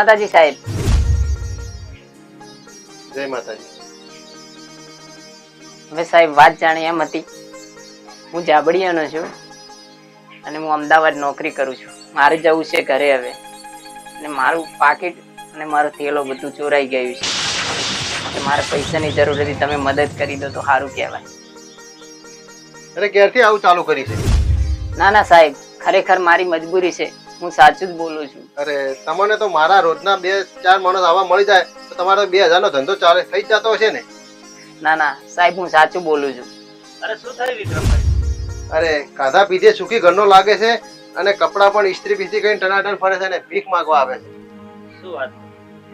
માતાજી સાહેબ. જય માતાજી. હવે સાહેબ વાત જાણી એમ હતી. હું જાબડિયાનો છું અને હું અમદાવાદ નોકરી કરું છું. મારે જવું છે ઘરે હવે. અને મારું પાકીટ અને મારો થેલો બધું ચોરાઈ ગયું છે. એટલે મારે પૈસાની જરૂર હતી. તમે મદદ કરી દો તો સારું કહેવાય. અરે ક્યારથી આવું ચાલુ કરી છે ના ના સાહેબ. ખરેખર મારી મજબૂરી છે. હું સાચું જ બોલું છું. અરે તમને તો મારા રોજના બે ચાર માણસ આવા મળી જાય તો તમારો બે હજાર નો ધંધો ચાલે થઈ જતો હશે ને? ના ના સાહેબ હું સાચું બોલું છું. અરે શું થયું વિક્રમભાઈ? અરે કાધા પીધે સુખી ઘરનો લાગે છે અને કપડા પણ ઇસ્ત્રી બિસ્ત્રી કરીને ટનાટન ફરે છે ને ભીખ માંગવા આવે છે. શું વાત?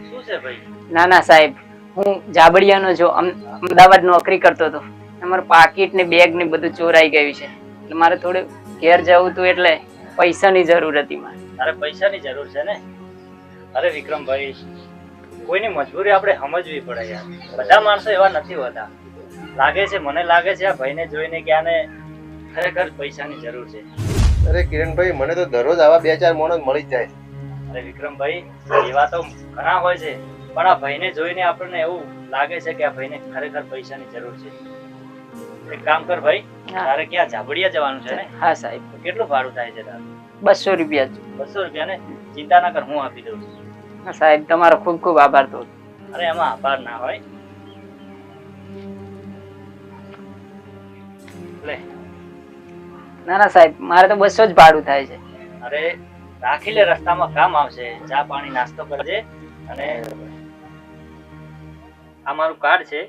શું છે ભાઈ? ના ના સાહેબ હું જાબડિયાનો જો અમ- અમદાવાદ નોકરી કરતો હતો. મારું પાકીટ ને બેગ ને બધું ચોરાઈ ગયું છે. એટલે મારે થોડું ઘેર જવું હતું એટલે પૈસાની જરૂર હતી મારે. તારે પૈસાની જરૂર છે ને? અરે વિક્રમભાઈ કોઈની મજબૂરી આપણે સમજવી પડે યાર. બધા માણસો એવા નથી હોતા. લાગે છે મને લાગે છે આ ભાઈને જોઈને કે આને ખરેખર પૈસાની જરૂર છે. અરે કિરણભાઈ મને તો દરરોજ આવા બે ચાર માણસ મળી જ જાય. અરે વિક્રમભાઈ એવા તો ઘણા હોય છે. પણ આ ભાઈને જોઈને આપણને એવું લાગે છે કે આ ભાઈને ખરેખર પૈસાની જરૂર છે. એક કામ કર ભાઈ તારે ક્યાં ઝાબડિયા જવાનું છે ને? હા સાહેબ. કેટલું ભાડું થાય છે તારું? બસો રૂપિયા બસો રૂપિયા ને? ચિંતા ના કર હું આપી દઉં. છું હા સાહેબ તમારો ખૂબ ખૂબ આભાર તો. અરે એમાં આભાર ના હોય. લે. ના ના સાહેબ મારે તો બસો જ ભાડું થાય છે. અરે રાખી લે રસ્તામાં કામ આવશે. ચા પાણી નાસ્તો કરજે. અને આ મારું કાર્ડ છે.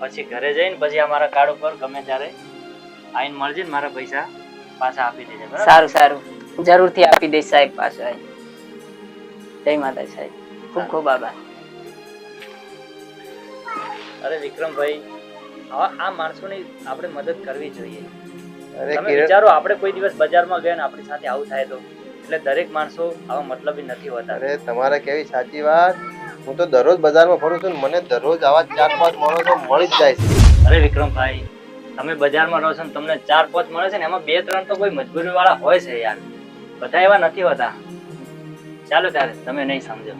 પછી ઘરે જઈને પછી અમારા કાર્ડ ઉપર ગમે ત્યારે આઈને મળજે ને મારા પૈસા પાછા આપી દેજે બરાબર? સારું સારું. જરૂરથી આપી દઈશ સાહેબ પાછા જય માતા સાહેબ. ખૂબ ખૂબ આભાર. અરે વિક્રમભાઈ હવે આ માણસોની આપણે મદદ કરવી જોઈએ. તમે વિચારો આપણે કોઈ દિવસ બજારમાં ગયા ને આપણી સાથે આવું થાય તો. એટલે દરેક માણસો આવા મતલબી નથી હોતા. અરે તમારે કેવી સાચી વાત? હું તો દરરોજ બજારમાં ફરું છું મને દરરોજ આવા ચાર પાંચ માણસો મળી જ જાય છે. અરે વિક્રમભાઈ તમે બજારમાં રહો છો ને તમને ચાર પાંચ મળે છે ને એમાં બે ત્રણ તો કોઈ મજબૂરી વાળા હોય છે યાર. બધા એવા નથી હોતા. ચાલો ત્યારે તમે નહીં સમજો.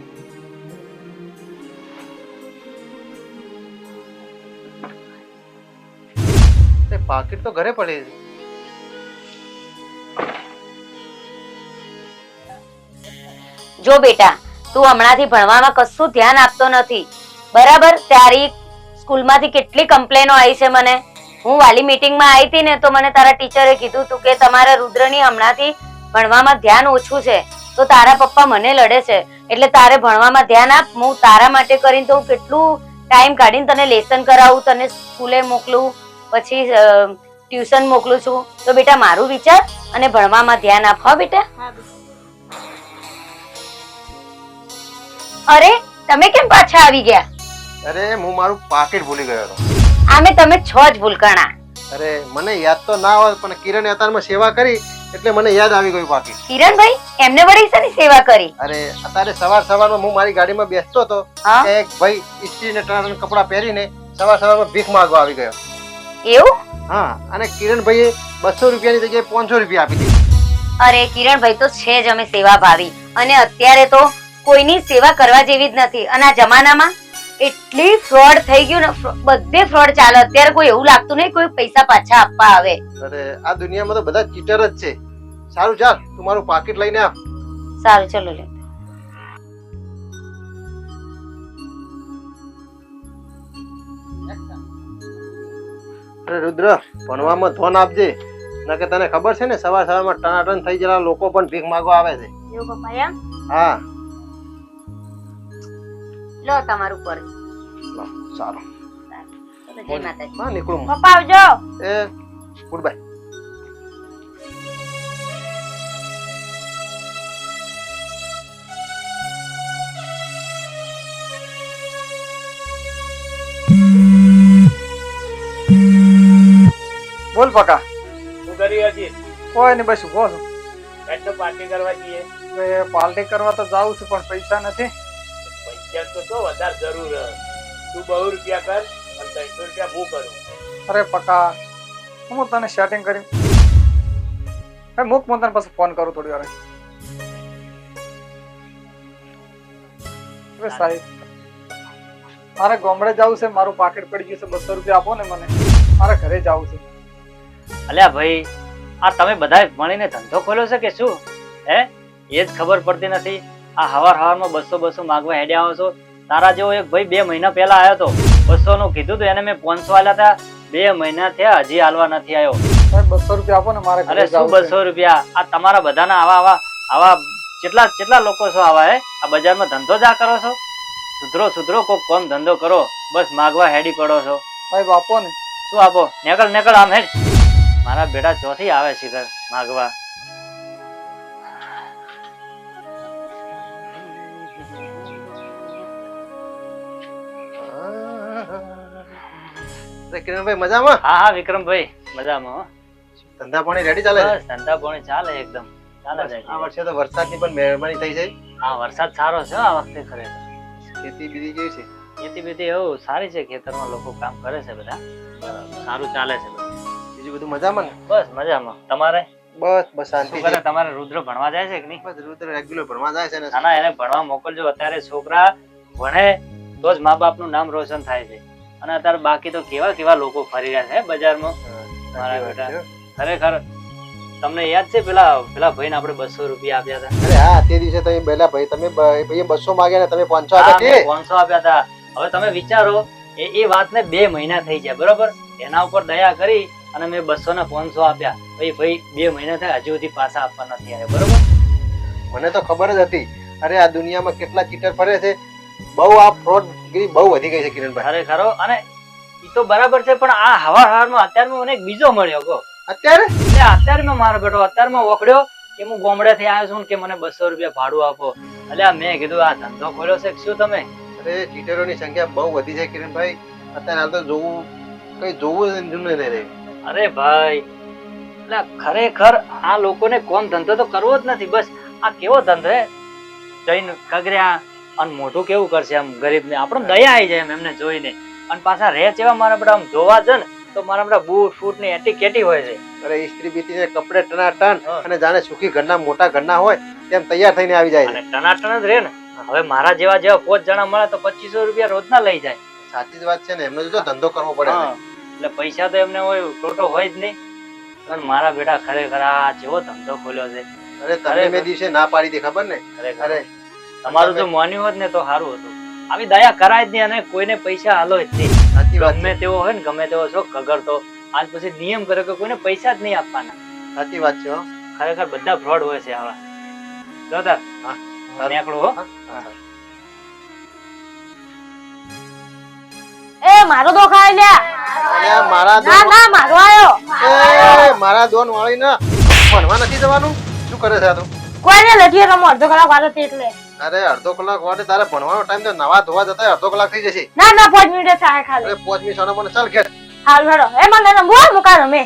તે પાકીટ તો ઘરે પડી છે. જો બેટા તું હમણાંથી ભણવામાં કશું ધ્યાન આપતો નથી. બરાબર? તારી સ્કૂલમાંથી કેટલી કમ્પ્લેનો આવી છે મને? હું વાલી મીટિંગમાં આવી હતી ને તો મને તારા ટીચરે કીધું હતું કે તમારા રુદ્રની હમણાંથી ભણવામાં ધ્યાન ઓછું છે. તો તારા પપ્પા મને લડે છે. એટલે તારે ભણવામાં ધ્યાન આપ. હું તારા માટે કરીને તો હું કેટલું ટાઈમ કાઢીને તને લેસન કરાવું, તને સ્કૂલે મોકલું, પછી ટ્યુશન મોકલું છું. તો બેટા, મારું વિચાર અને ભણવામાં ધ્યાન આપ. હો, બેટા. અરે તમે કેમ પાછા આવી ગયા? અરે હું મારું પાકીટ ભૂલી ગયો હતો. આમે તમે છો જ ભૂલકણા. અરે મને યાદ તો ના હોય પણ કિરણે અતારમાં સેવા કરી એટલે મને યાદ આવી ગયું પાકીટ. કિરણભાઈ એમને વળી શેની સેવા કરી? અરે અત્યારે સવાર સવારમાં હું મારી ગાડીમાં બેસતો હતો હા? કે એક ભાઈ ઇસ્ત્રીને ને ટનાટન કપડાં પહેરીને સવાર સવારમાં ભીખ માંગવા આવી ગયો. એવું? હા અને કિરણભાઈએ બસો રૂપિયાની જગ્યાએ પાંચસો રૂપિયા આપી દીધી. અરે કિરણભાઈ તો છે જ અમે સેવા ભાવી અને અત્યારે તો કોઈની સેવા કરવા જેવી જ નથી. અને આ જમાનામાં એટલી ફ્રોડ થઈ ગયું ને બધે ફ્રોડ ચાલે. અત્યારે કોઈ એવું લાગતું નહીં કોઈ પૈસા પાછા આપવા આવે. અરે આ દુનિયામાં તો બધા ચીટર જ છે. સારું ચાલ તું મારું પાકીટ લઈને આવ. સારું ચલો લે. અરે રુદ્ર ભણવામાં ધોન આપજે. ના કે તને ખબર છે ને સવાર સવારમાં ટનાટન થઈ જરા લોકો પણ ભીખ માગવા આવે છે. એવું પપ્પા હા. લો તમારું પર્સ લો, સારું. જય માતાજી. હા નીકળું પપ્પા આવજો. એ ગુડ બાય બોલ પકા. શું કરી હતી કોઈ નહીં બસ ઊભો છું. પાર્ટી કરવા જઈએ. પાર્ટી કરવા તો જાઉં છું પણ પૈસા નથી. પૈસા તો તો વધારે જરૂર હે. તું બહુ રૂપિયા કર અને ત્રણસો રૂપિયા હું કરું. અરે પકા હું તને સેટિંગ કરી એ મૂક હું તને પછી ફોન કરું થોડી વાર. અરે સાહેબ મારે ગામડે જવું છે મારું પાકેટ પડી ગયું છે બસો રૂપિયા આપો ને મને. મારે ઘરે જવું છે. અલ્યા ભાઈ આ તમે બધા મળીને ધંધો ખોલ્યો છે કે શું? હે? એ જ ખબર પડતી નથી. આ હવાર હવારમાં બસો બસો માગવા હેડ્યા આવો છો? તારા જેવો એક ભાઈ બે મહિના પહેલા આવ્યો તો બસો નું કીધું હતું એને મેં પાંચસો આલ્યા હતા બે મહિના થયા હજી હાલવા નથી આવ્યો. બસો રૂપિયા આપો ને મારે અરે શું બસો રૂપિયા? આ તમારા બધાના આવા આવા આવા કેટલા કેટલા લોકો છો આવા હે? આ બજારમાં ધંધો જ આ કરો છો? સુધરો સુધરો કોક કોમ ધંધો કરો. બસ માગવા હેડી પડો છો. ભાઈ આપો ને. શું આપો? નેકળ નેકળ આમ હેડ. મારા બેટા ચોથી આવે છે ઘર માગવા. કિરણભાઈ મજામાં? હા હા વિક્રમભાઈ મજામાં ધંધા પાણી રેડી ચાલે બસ ધંધા પાણી ચાલે એકદમ. ચાલે જાય આ વર્ષે તો વરસાદની પણ મહેરબાની થઈ જાય. હા વરસાદ સારો છે આ વખતે ખરેખર ખેતી બીજી કેવી છે? ખેતી બીજી એવું સારી છે ખેતરમાં લોકો કામ કરે છે બધા. સારું ચાલે છે બીજું બધું મજામાં ને? બસ મજામાં. તમારે? બસ બસ શાંતિ છે. તમારે રુદ્ર ભણવા જાય છે કે નહીં? બસ રુદ્ર રેગ્યુલર ભણવા જાય છે ને. ના ના એને ભણવા મોકલજો. અત્યારે છોકરા ભણે તો જ મા બાપનું નામ રોશન થાય છે. અને અત્યારે બાકી તો કેવા કેવા લોકો ફરી રહ્યા છે બજારમાં? મારા બેટા. ખરેખર તમને યાદ છે પેલા પેલા ભાઈને આપણે બસો રૂપિયા આપ્યા હતા? અરે હા તે દિવસે તમે પેલા ભાઈ તમે ભાઈએ બસો માગ્યા ને તમે પાંચસો આપ્યા 500 આપ્યા હતા. હવે તમે વિચારો એ એ વાતને બે મહિના થઈ ગયા બરોબર? એના ઉપર દયા કરી અને મેં બસો ને પાંચસો આપ્યા. ભાઈ ભાઈ બે મહિના થયા હજુ સુધી પાછા આપવા નથી આવ્યા બરોબર? મને તો ખબર જ હતી. અરે આ દુનિયામાં કેટલા ચીટર ફરે છે? બહુ આ ફ્રોડ બહુ વધી ગઈ છે કિરણભાઈ. અરે ખરો અને ઈ તો બરાબર છે પણ આ હવા હવારમાં અત્યારમાં મને એક બીજો મળ્યો ગો અત્યારે? એટલે અત્યારમાં મારો બેટો અત્યારમાં ઓકળ્યો કે હું ગોમડેથી આવ્યો છું કે મને બસો રૂપિયા ભાડું આપો. એટલે મેં કીધું આ ધંધો ખોલ્યો છે કે શું તમે? અરે ચીટરોની સંખ્યા બહુ વધી છે કિરણભાઈ. અત્યારે હાલ તો જોવું કઈ જોવું જ નહીં રહે અરે ભાઈ એટલે ખરેખર આ લોકોને કોમ ધંધો તો કરવો જ નથી. બસ આ કેવો ધંધો હે? જઈને કગર્યા અને મોઢું કેવું કરશે આમ ગરીબને? આપણે દયા આવી જાય એમ એમને જોઈને. અને પાછા રહે છે મારા બધા આમ જોવા છે ને તો મારા બધા બૂટ ફૂટની એટી કેટી હોય છે. અરે ઇસ્ત્રી બીતીને કપડે ટનાટન અને જાણે સુખી ઘરના મોટા ઘરના હોય તેમ તૈયાર થઈને આવી જાય ટનાટન જ રહે ને. હવે મારા જેવા જેવા પોચ જણા મળે તો પચીસો રૂપિયા રોજના લઈ જાય. સાચી જ વાત છે ને એમને જો ધંધો કરવો પડે એટલે પૈસા તો એમને હોય ટોટો હોય જ નહીં. અને મારા બેટા ખરેખર આ જેવો ધંધો ખોલ્યો છે. અરે તમે મેં દિવસે ના પાડી દે ખબર ને? ખરેખર. અરે તમારું જો માન્યું હોત ને તો સારું હતું. આવી દયા કરાય જ નહીં અને કોઈને પૈસા હાલો જ નહીં. ગમે તેવો હોય ને ગમે તેવો છો કગરતો આજ પછી નિયમ કરે કે કોઈને પૈસા જ નહીં આપવાના. સાચી વાત છે ખરેખર બધા ફ્રોડ હોય છે આવા. જો તાર હા. નીકળો હો. એ મારો દો ખાઈ લ્યા. મારા ના ના મારો આયો. એ મારા દોન વાળી ના ભણવા નથી જવાનું? શું કરે છે આ તો? કોઈને લઠીએ રમો. અડધો કલાક વાત હતી એટલે. અરે અડધો કલાક વાડે તારે ભણવાનો ટાઈમ તો નવા ધોવા જતા અડધો કલાક થઈ જશે. ના ના પાંચ મિનિટ થાય ખાલી અરે પોચ મિનિટ મને ચાલ ઘેર. હાલ હેડો. એ મને રમવું મુકા રમે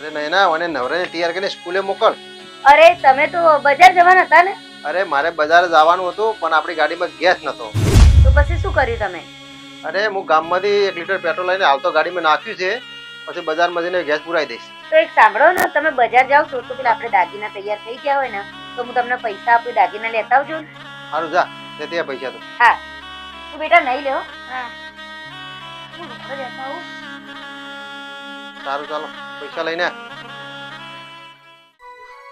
અરે નૈના મને નવરે તૈયાર કરીને સ્કૂલે મોકલ. અરે તમે તો બજાર જવાના હતા ને? અરે મારે બજાર જવાનું હતું પણ આપણી ગાડીમાં ગેસ નતો. તો પછી શું કર્યું તમે? અરે હું ગામમાંથી એક લીટર પેટ્રોલ લઈને હાલ તો ગાડીમાં નાખ્યું છે. પછી બજારમાં જઈને ગેસ પુરાઈ દઈશ. તો એક સાંભળો ને તમે બજાર જાવ છો તો પેલા આપણે દાગીના તૈયાર થઈ ગયા હોય ને તો હું તમને પૈસા આપી દાગીના લેતા આવજો ને. સારું જા લે ત્યાં પૈસા તો. તું બેટા નહીં લેવો હા. હું. ઘરે લેતા આવું. સારું ચાલો પૈસા લઈને આ.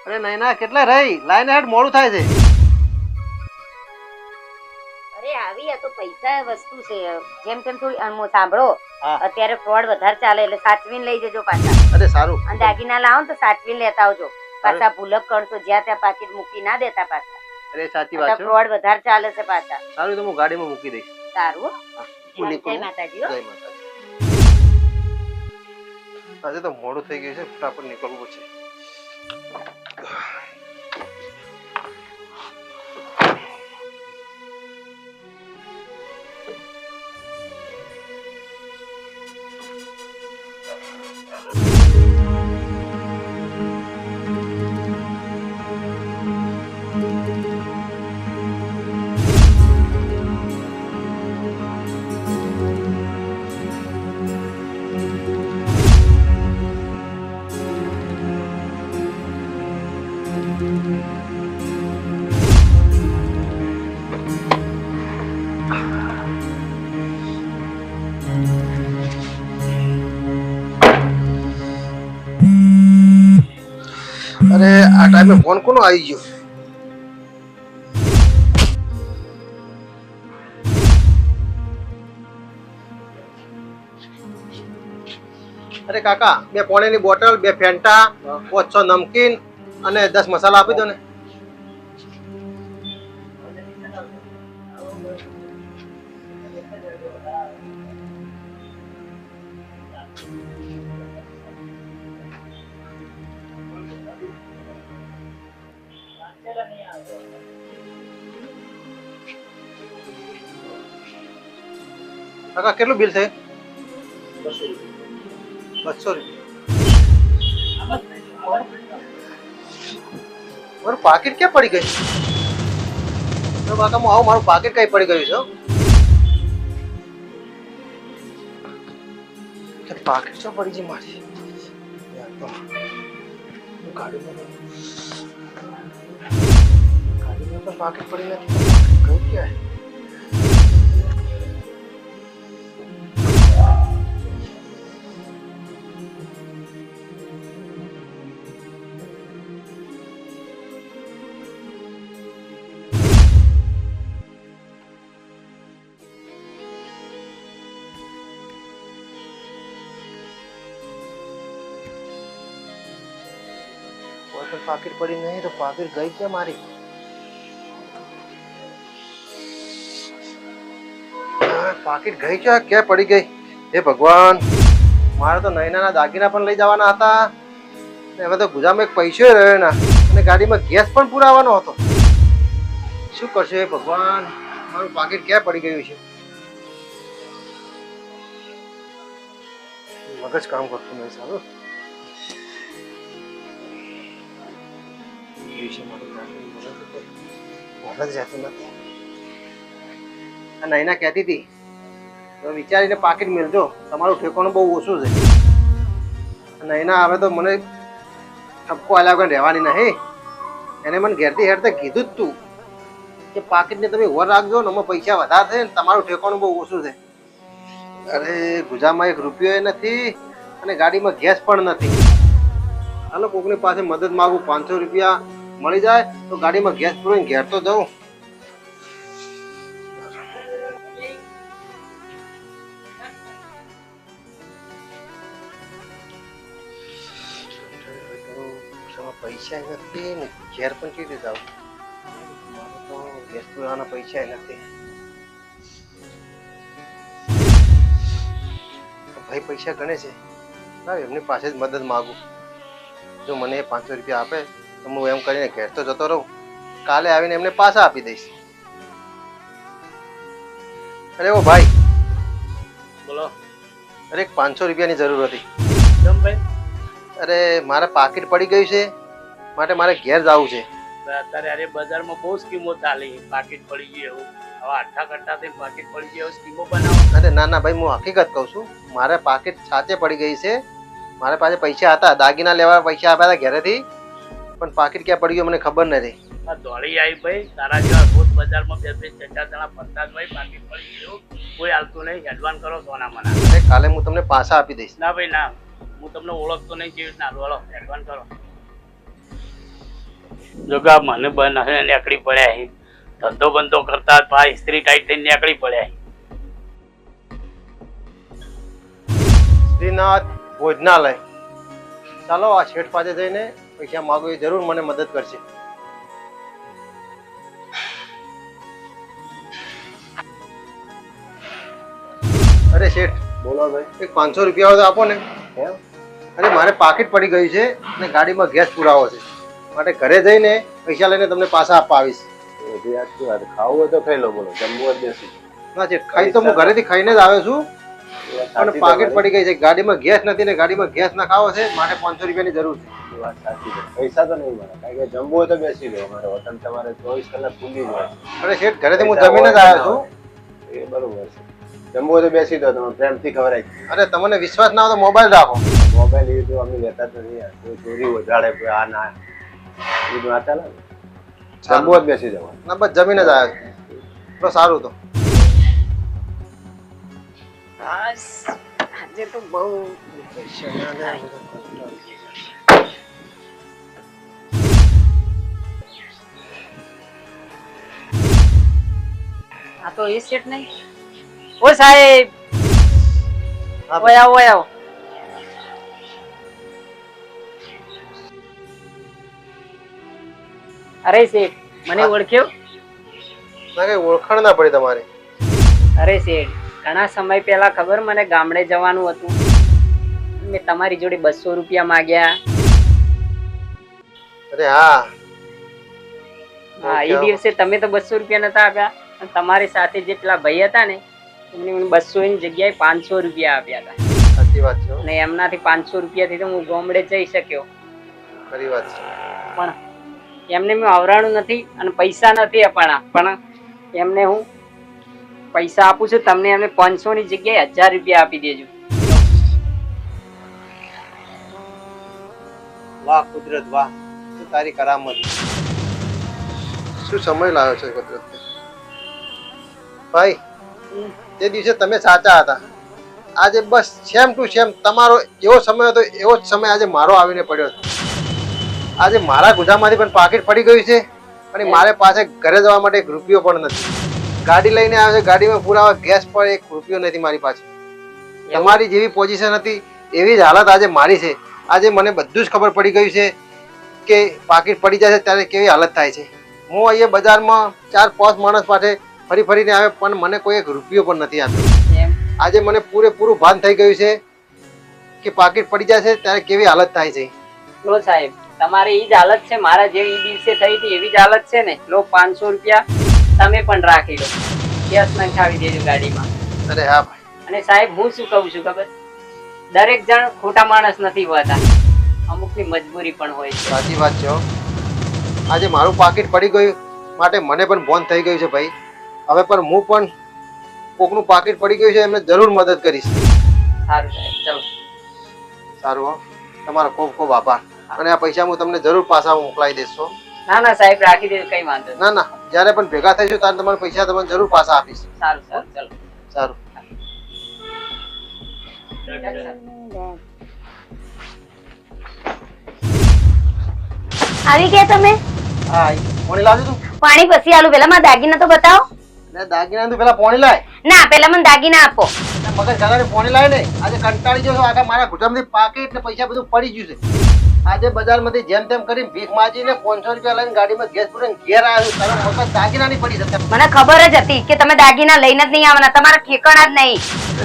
અરે નૈના કેટલા રહી? લાઈન હેડ મોડું થાય છે. પૈસા વસ્તુ છે. જેમ તેમ થોડી અનમો સાંભળો. અત્યારે ફ્રોડ વધારે ચાલે એટલે સાચવીને લઈ જજો પાછા. અરે સારું. અને દાગીના લાવો તો સાચવીને લેતા આવજો. પાછા ભૂલક કરશો જ્યાં ત્યાં પાકીટ મૂકી ના દેતા પાછા. અરે સાચી વાત છે. ફ્રોડ વધારે ચાલે છે પાછા. સારું તો હું ગાડીમાં મૂકી દઈશ. સારું? જય માતાજી જય માતાજી. આજે તો મોડું થઈ ગયું છે. ફટાફટ નીકળવું છે ટાઈમે ફોન કોનો આવી ગયો? અરે કાકા, બે પોણીની બોટલ, બે ફેન્ટા પાંચસો નમકીન અને દસ મસાલા આપી દો ને. કાકા કેટલું બિલ થાય બસો રૂપિયા. મારું પાકીટ ક્યાં પડી ગયું? કાકા હું આવું મારું પાકીટ કઈ પડી ગયું છે પાકીટ શું પડી ગઈ મારી? ગાડીમાં પાકીટ પડી નથી. ગયું ક્યાં? પાકીટ પડી નહીં તો પાકીટ ગઈ કે મારી? પાકીટ ગઈ છે? ક્યાં પડી ગઈ? હે ભગવાન, મારે તો નૈનાના દાગીના પણ લઈ જવાના હતા. હવે તો ગુજામાં એક પૈસો રહ્યો ના અને ગાડીમાં ગેસ પણ પુરાવાનો હતો. શું કરશે હે ભગવાન? મારું પાકીટ ક્યાં પડી ગયું છે? મગજ કામ કરતું નહીં સારું. વિશે મારું રહેતું નથી. કહેતી હતી તો વિચારીને પાકીટ મેળજો તમારું ઠેકાણું બહુ ઓછું છે. નૈના હવે તો મને ઠપકો આલ્યા વગર રહેવાની નહીં એને મને ઘેરથી હેરતે કીધું જ તું કે પાકીટને તમે ઓર રાખજો ને અમે પૈસા વધારે છે ને તમારું ઠેકાણું બહુ ઓછું છે. અરે ગુજરાતમાં એક રૂપિયો નથી અને ગાડીમાં ગેસ પણ નથી. હાલો કોકની પાસે મદદ માગું પાંચસો રૂપિયા મળી જાય તો ગાડીમાં ગેસ પૂરો ઘેર તો જવું પૈસા નથી ને ઘેર પણ કેવી રીતે તો ગેસ પુરાવાના પૈસા નથી. ભાઈ પૈસા ગણે છે. ના, એમની પાસે જ મદદ માગું. જો મને પાંચસો રૂપિયા આપે તો હું એમ કરીને ઘેર તો જતો રહું. કાલે આવીને એમને પાછા આપી દઈશ. અરે ઓ ભાઈ. બોલો. અરે એક પાંચસો રૂપિયાની જરૂર હતી. કેમ ભાઈ? અરે મારે પાકીટ પડી ગયું છે માટે મારે ઘેર જવું છે. અત્યારે અરે બજારમાં બહુ સ્કીમો ચાલી પાકીટ પડી ગઈ એવું. હવે આઠા કરતા થઈને પાકીટ પડી ગઈ એવું સ્કીમો બનાવો અરે ના ના ભાઈ હું હકીકત કહું છું. મારે પાકીટ સાચે પડી ગઈ છે. મારા પાસે પૈસા હતા. દાગીના લેવા પૈસા આપ્યા હતા ઘરેથી. પણ પાકીટ ક્યાં પડી ગયો મને ખબર નથી. દોડી આવી ભાઈ તારા જેવા રોજ બજારમાં બે બે ચાર ચાર જણા ફરતા જ હોય પાકીટ પડી ગયું. કોઈ હાલતું નહીં એડવાન્સ કરો સોના મને કાલે હું તમને પાછા આપી દઈશ. ના ભાઈ ના. હું તમને ઓળખતો નહીં કેવી રીતના હાલો એડવાન્સ કરો. જોગા મને બન હશે નીકળી પડ્યા અહીં. ધંધો બંધો કરતા પા ઇસ્ત્રી ટાઈટ થઈને નીકળી પડ્યા શ્રીનાથ ભોજનાલય. ચાલો આ શેઠ પાસે જઈને પૈસા માગો એ જરૂર મને મદદ કરશે. અરે શેઠ બોલો ભાઈ. એક પાંચસો રૂપિયા હોય તો આપો ને. અરે મારે પાકીટ પડી ગયું છે અને ગાડીમાં ગેસ પુરાવો છે. માટે ઘરે જઈને પૈસા લઈને તમને પાછા આપવા આવીશ. ખાવું હોય તો ખાઈ લો બોલો. જમવું જ બેસી. ના છે ખાઈ તો હું ઘરેથી ખાઈને જ આવ્યો છું. પણ પાકેટ પડી ગઈ છે. ગાડીમાં ગેસ નથી ને ગાડીમાં ગેસ નખાવો છે માટે પાંચસો રૂપિયાની જરૂર છે. વાત સાચી છે. પૈસા તો નહીં મળે કારણ કે જમવું હોય તો બેસી લો. અમારે હોટલ તમારે ચોવીસ કલાક ખુલ્લી જ હોય. અને શેઠ ઘરેથી હું જમીને જ આવ્યો છું. એ બરોબર છે. જમવું હોય તો બેસી દો તમે પ્રેમથી ખવડાવી અરે તમને વિશ્વાસ ના હોય તો મોબાઈલ રાખો. મોબાઈલ એ તો અમે લેતા જ નથી ચોરી વધારે આ ના. એ ના ચાલે જમવું હોય બેસી જવાનું. ના બસ જમીને જ આવ્યો છું. તો સારું તો. બસ આજે તો બહુ આ તો એ સેટ નહીં. ઓ સાહેબ! ઓય આવો આવો. અરે શેઠ મને ઓળખ્યો? ના ઓળખાણ ના પડે તમારે. અરે શેઠ ઘણા સમય પહેલા ખબર મને ગામડે જવાનું હતું. મેં તમારી જોડે બસો રૂપિયા માંગ્યા. અરે હા. હા એ દિવસે તમે તો બસો રૂપિયા નતા આપ્યા. તમારી સાથે જે પેલા ભાઈ હતા ને એમને મને બસો ની જગ્યાએ પાંચસો રૂપિયા આપ્યા હતા. સાચી વાત છે ને એમનાથી પાંચસો રૂપિયાથી તો હું ગામડે જઈ શક્યો. ખરી વાત છે. પણ એમને મેં આવરાણું નથી અને પૈસા નથી અપાણા પણ એમને હું પૈસા આપું છું, તમને એમને પાંચસો ની જગ્યાએ હજાર રૂપિયા આપી દેજો. વાહ, કુદરત, વાહ. શું તારી કરામત? શું સમય લાવ્યો છે કુદરત ભાઈ, તે દિવસે તમે સાચા હતા. આજે બસ સેમ ટુ સેમ તમારો એવો સમય હતો, એવો જ સમય આજે મારો આવીને પડ્યો હતો. આજે મારા ગુજામાંથી પણ પાકીટ પડી ગયું છે, અને મારે પાસે ઘરે જવા માટે એક રૂપિયો પણ નથી. ગાડી લઈને આવે છે ગાડીમાં પુરાવા ગેસ પર એક રૂપિયો નથી મારી પાસે તમારી જેવી પોઝિશન હતી એવી જ હાલત આજે મારી છે. આજે મને બધું જ ખબર પડી ગયું છે કે પાકીટ પડી જાય છે ત્યારે કેવી હાલત થાય છે. હું અહીંયા બજારમાં ચાર પાંચ માણસ પાસે ફરી ફરીને આવે પણ મને કોઈ એક રૂપિયો પણ નથી આપતો આજે મને પૂરેપૂરું ભાન થઈ ગયું છે કે પાકીટ પડી જાય છે ત્યારે કેવી હાલત થાય છે. લો સાહેબ તમારે એ જ હાલત છે મારા જે એ દિવસે થઈ હતી એવી જ હાલત છે ને? લો પાંચસો રૂપિયા. તમે પણ રાખી લો. કેસ નખાવી દેજો ગાડીમાં. અરે હા ભાઈ. અને સાહેબ હું શું કહું છું ખબર? દરેક જણ ખોટા માણસ નથી હોતા. અમુકની મજબૂરી પણ હોય છે. સાચી વાત છે આજે મારું પાકીટ પડી ગયું માટે મને પણ બોન થઈ ગયું છે ભાઈ. હવે પણ હું પણ કોકનું પાકીટ પડી ગયું છે એમને જરૂર મદદ કરીશ. સારું સાહેબ ચલો. સારું તમારો ખૂબ ખૂબ આભાર. અને આ પૈસા હું તમને જરૂર પાછા મોકલાવી દઈશ ના ના સાહેબ રાખી દેજો કઈ વાંધો ના ના. જ્યારે પણ ભેગા થઈશું ત્યારે તમારા પૈસા તમને જરૂર પાછા આપીશ. સારું સારું ચલો. સારું. આવી ગયા તમે? હા આઈ. લાવજો તું? પાણી પછી આલું પેલા મારા દાગીના તો બતાવો. એટલે દાગીના તું પેલા પોણી લાય. ના પેલા મને દાગીના આપો. મગજ ખાગાને પોણી લાય ને. આજે કંટાળી ગયો આખા મારા ઘૂંટણમાંથી પાકીટ ને પૈસા બધું પડી ગયું છે. આજે બજારમાંથી જેમ તેમ કરીને ભીખ માજીને પાંચસો રૂપિયા લઈને ગાડીમાં ગેસ પૂરીને ઘેર આવ્યો. તારો મગજ દાગીના નહીં પડી શકે મને ખબર જ હતી કે તમે દાગીના લઈને જ નહીં આવવાના તમારા ઠેકાણા જ નહીં.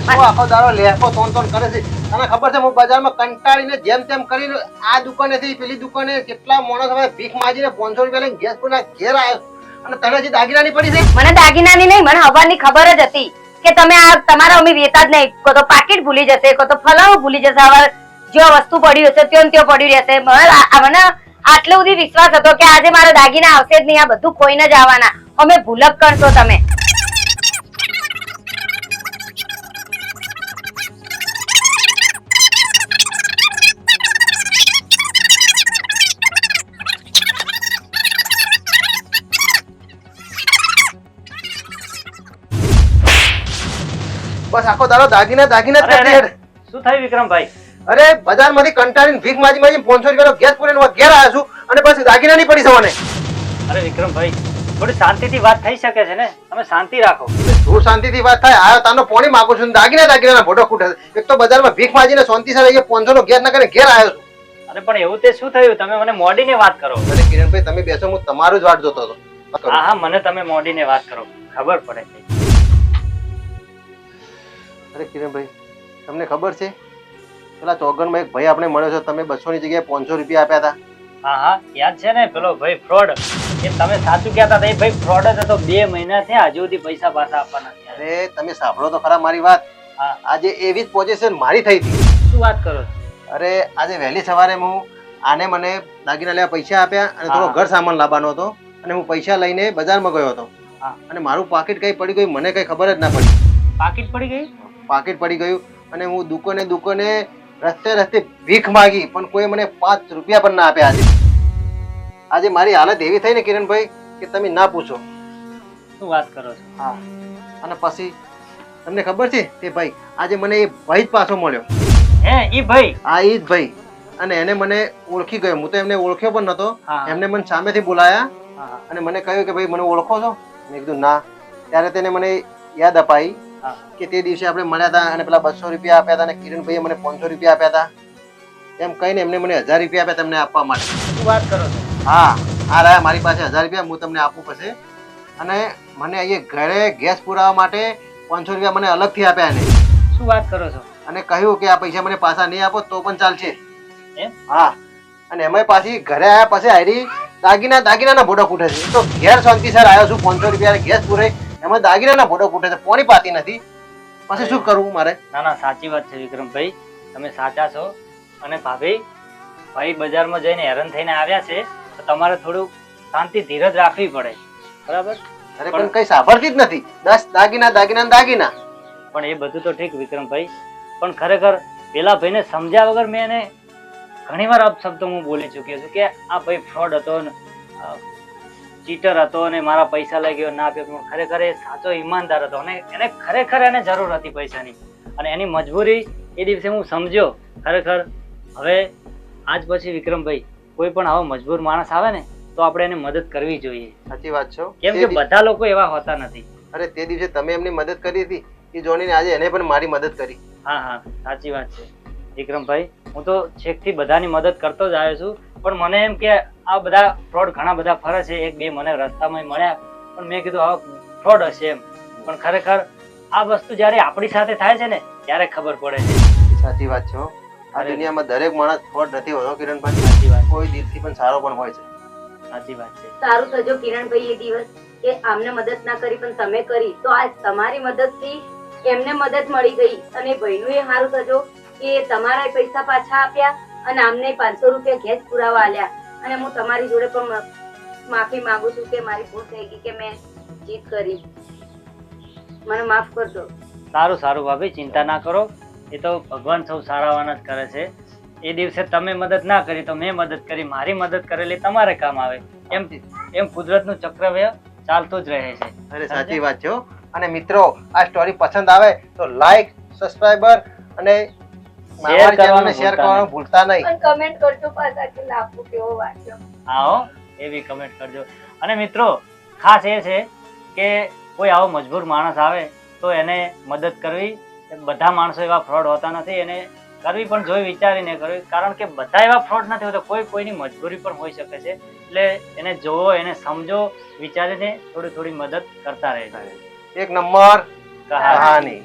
શું આખો લેખો તોન તોન કરે છે? તને ખબર છે હું બજારમાં કંટાળીને જેમ તેમ કરીને આ દુકાનેથી પેલી દુકાને કેટલા માણસ હવે ભીખ માજીને પાંચસો રૂપિયા લઈને ગેસ પૂરીને ઘેર આવ્યો. અને તને જે દાગીનાની પડી છે? મને દાગીનાની નહીં, મને હવાની ખબર જ હતી કે તમે આ તમારા અમે વેતા જ નહીં. કો તો પાકીટ ભૂલી જશે કો તો ફલાણું ભૂલી જશે. હવે જો વસ્તુ પડ્યું હશે ત્યો ત્યો પડ્યું રહેશે. મને આટલો સુધી વિશ્વાસ હતો કે આજે મારા દાગીના આવશે જ નહીં, આ બધું કોઈને જ આવવાના. અમે ભૂલક કરશો તમે. બસ આખો દાડો દાગીના દાગીના જ કરતી હેડ. શું થાય વિક્રમભાઈ? અરે બજારમાંથી કંટાળીને ભીખ માજી માજી પાંચસો રૂપિયાનો ગેસ પૂરીને હું ઘેર આવ્યો છું અને બસ દાગીના નહીં પડી સવાને અરે વિક્રમભાઈ થોડી શાંતિથી વાત થઈ શકે છે ને? તમે શાંતિ રાખો. તું શાંતિથી વાત થાય? આ તાનો પોણી માંગુ છું ને દાગીના દાગીના ફોટો ખૂટે એક તો બજારમાં ભીખ માજીને શાંતિ સાથે પાંચસો નો ગેસ ના કરીને ઘેર આવ્યો છું. અરે પણ એવું તે શું થયું? તમે મને મોડીને વાત કરો. અરે કિરણભાઈ તમે બેસો હું તમારું જ વાટ જોતો હતો. હા હા મને તમે મોડીને વાત કરો. ખબર પડે. છે અરે કિરણભાઈ તમને ખબર છે? પેલા ચોગનમાં એક ભાઈ આપણે મળ્યો છે તમે બસો ની જગ્યાએ પાંચસો રૂપિયા આપ્યા હતા. હા હા યાદ છે ને? પેલો ભાઈ ફ્રોડ એ તમે સાચું કહેતા હતા એ ભાઈ ફ્રોડ જ હતો. બે મહિના થયા હજુ સુધી પૈસા પાછા આપવાના અરે તમે સાંભળો તો ખરા મારી વાત. હા. આજે એવી જ પોઝિશન મારી થઈ હતી. શું વાત કરો અરે આજે વહેલી સવારે હું આને મને દાગીના લેવા પૈસા આપ્યા અને થોડો ઘર સામાન લાવવાનો હતો અને હું પૈસા લઈને બજારમાં ગયો હતો. હા. અને મારું પાકીટ કઈ પડી ગયું મને કઈ ખબર જ ના પડી. પાકીટ પડી ગઈ? પાકીટ પડી ગયું અને હું દુકાને દુકાને રસ્તે રસ્તે ભીખ માગી પણ કોઈ મને પાંચ રૂપિયા પણ ના આપ્યા આજે. આજે મારી હાલત એવી થઈ ને કિરણભાઈ કે તમે ના પૂછો. શું વાત કરો છો? હા. અને પછી તમને ખબર છે તે ભાઈ આજે મને એ ભાઈ જ પાછો મળ્યો. હે એ ભાઈ? આ એ જ ભાઈ. અને એને મને ઓળખી ગયો. હું તો એમને ઓળખ્યો પણ નતો. એમને મને સામેથી બોલાયા. અને મને કહ્યું કે ભાઈ મને ઓળખો છો? મેં કીધું ના. ત્યારે તેને મને યાદ અપાઈ. કે તે દિવસે આપણે મળ્યા હતા અને પેલા બસો રૂપિયા આપ્યા હતા અને કિરણભાઈએ મને પાંચસો રૂપિયા આપ્યા હતા એમ કહીને એમને મને હજાર રૂપિયા આપ્યા તમને આપવા માટે. શું વાત કરો છો? હા આ રહ્યા મારી પાસે હજાર રૂપિયા હું તમને આપું પછી. અને મને અહીંયા ઘરે ગેસ પુરાવા માટે પાંચસો રૂપિયા મને અલગથી આપ્યા એને. શું વાત કરો છો? અને કહ્યું કે આ પૈસા મને પાછા નહીં આપો તો પણ ચાલશે. હા. અને એમાંય પાછી ઘરે આવ્યા પછી આયરી દાગીના દાગીનાના ફોટો ફૂટે છે. તો ઘેર શાંતિ સર આવ્યો છું પાંચસો રૂપિયા ગેસ પૂરે એમાં દાગીનાના ફોટો ફૂટે છે પોણી પાતી નથી. પછી શું કરવું મારે? ના ના સાચી વાત છે વિક્રમભાઈ. તમે સાચા છો. અને ભાભી ભાઈ બજારમાં જઈને હેરાન થઈને આવ્યા છે તો તમારે થોડું શાંતિ ધીરજ રાખવી પડે. બરાબર? અરે પણ કઈ સાંભળતી જ નથી. દસ દાગીના દાગીના દાગીના. પણ એ બધું તો ઠીક વિક્રમભાઈ. પણ ખરેખર પેલા ભાઈને સમજ્યા વગર મેં એને ઘણીવાર અપશબ્દો હું બોલી ચૂક્યો છું કે આ ભાઈ ફ્રોડ હતો ને ચીટર હતો અને મારા પૈસા લઈ ગયો ના આપ્યો પણ ખરેખર એ સાચો ઈમાનદાર હતો અને એને ખરેખર એને જરૂર હતી પૈસાની. અને એની મજબૂરી એ દિવસે હું સમજ્યો ખરેખર હવે આજ પછી વિક્રમભાઈ કોઈ પણ આવો મજબૂર માણસ આવે ને તો આપણે એને મદદ કરવી જોઈએ. સાચી વાત છો. કેમ કે બધા લોકો એવા હોતા નથી. અરે તે દિવસે તમે એમની મદદ કરી હતી એ જોડીને આજે એને પણ મારી મદદ કરી. હા હા સાચી વાત છે. વિક્રમભાઈ હું તો છેકથી બધાની મદદ કરતો જ આવ્યો છું. પણ મને એમ કે આ બધા ફ્રોડ ઘણા બધા ફરે છે. એક બે મને રસ્તામાં મળ્યા. પણ મેં કીધું આ ફ્રોડ હશે એમ. પણ ખરેખર આ વસ્તુ જ્યારે આપણી સાથે થાય છે ને ત્યારે ખબર પડે છે. સાચી વાત છો આ દુનિયામાં દરેક માણસ ફ્રોડ નથી હોતો કિરણભાઈ. સાચી વાત. કોઈ દિલથી પણ સારો પણ હોય છે. સાચી વાત છે. સારું થજો કિરણભાઈ એ દિવસ કે આમને મદદ ના કરી પણ તમે કરી. તો આજ તમારી મદદથી એમને મદદ મળી ગઈ. અને ભાઈનું એ સારું થજો કે તમારા પૈસા પાછા આપ્યા અને આમને પાંચસો રૂપિયા ગેસ પુરાવા આલ્યા. અને હું તમારી જોડે પણ માફી માંગુ છું કે મારી ભૂલ થઈ ગઈ કે મેં જીત કરી. મને માફ કરજો. સારું સારું ભાભી ચિંતા ના કરો. એ તો ભગવાન સૌ સારાવાના જ કરે છે. એ દિવસે તમે મદદ ના કરી તો મેં મદદ કરી મારી મદદ કરેલી તમારે કામ આવે. એમ એમ કુદરતનું ચક્રવ્ય ચાલતું જ રહે છે. અરે સાચી વાત છે અને મિત્રો આ સ્ટોરી પસંદ આવે તો લાઈક સબસ્ક્રાઇબર અને અમારી કરવાનું શેર કરવાનું ભૂલતા નહીં. પણ કમેન્ટ કરજો પાછા કે લાભો કેવો વાંચ્યો. આવો એવી કમેન્ટ કરજો. અને મિત્રો ખાસ એ છે કે કોઈ આવો મજબૂર માણસ આવે તો એને મદદ કરવી બધા માણસો એવા ફ્રોડ હોતા નથી એને કરવી પણ જોઈ વિચારીને કરવી. કારણ કે બધા એવા ફ્રોડ નથી હોતા કોઈ કોઈની મજબૂરી પણ હોઈ શકે છે. એટલે એને જોવો એને સમજો વિચારીને થોડી થોડી મદદ કરતા રહેજો. એક નંબર. કહાની.